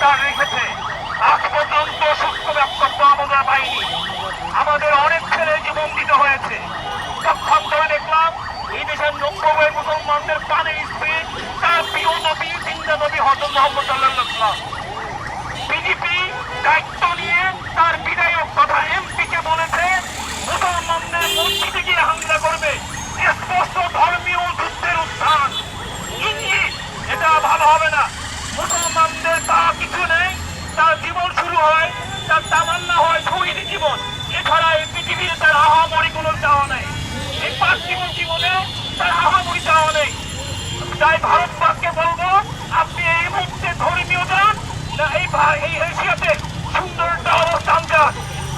সরকার রেখেছে। আজ পর্যন্ত সুস্থ বক্তব্য আমরা পাইনি আমাদের অনেক ছেলে জীবন দিতে হয়েছে। পক্ষান্তরে দেখলাম, এই দেশের নব্বই মুসলমানদের পানির স্পিড তার প্রিয় নবী, জিন্দা নবী হজরত মোহাম্মদ সাল্লাহ বিজেপি দায়িত্ব নিয়ে তাই ভারতবাসকে বলব, আপনি এই মুহূর্তে ধর্মীয় যান, না এই এই এশিয়াতে সুন্দর একটা অবস্থান যান।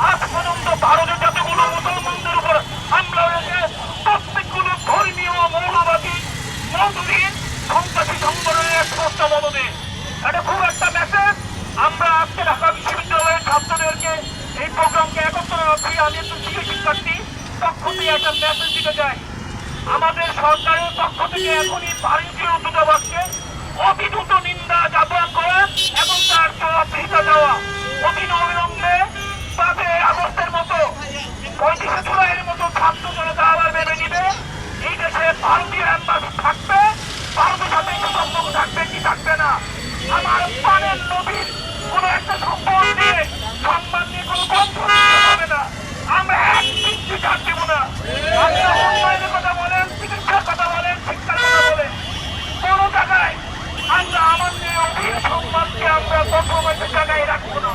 আজ পর্যন্ত ভারতের যতগুলো মুসলমানদের উপর হামলা হয়েছে, প্রত্যেকগুলো ধর্মীয় মৌলবাদী মৌলবাদীর সন্ত্রাসী সংগঠনের স্পষ্ট মনোনীত এটা খুব একটা মেসেজ আমরা আজকে ঢাকা বিশ্ববিদ্যালয়ের ছাত্রদেরকে এই প্রোগ্রামকে একত্র রাখি আমি শিশু শিক্ষার্থী। পক্ষ একটা মেসেজ দিতে চাই। আমাদের সরকারের পক্ষ থেকে এখনই ভারতীয় দূতাবাসকে অবিদ্যুত নিন্দা জ্ঞাপন করা আমরা কম্প্রোমাইজ জায়গায় রাখব না।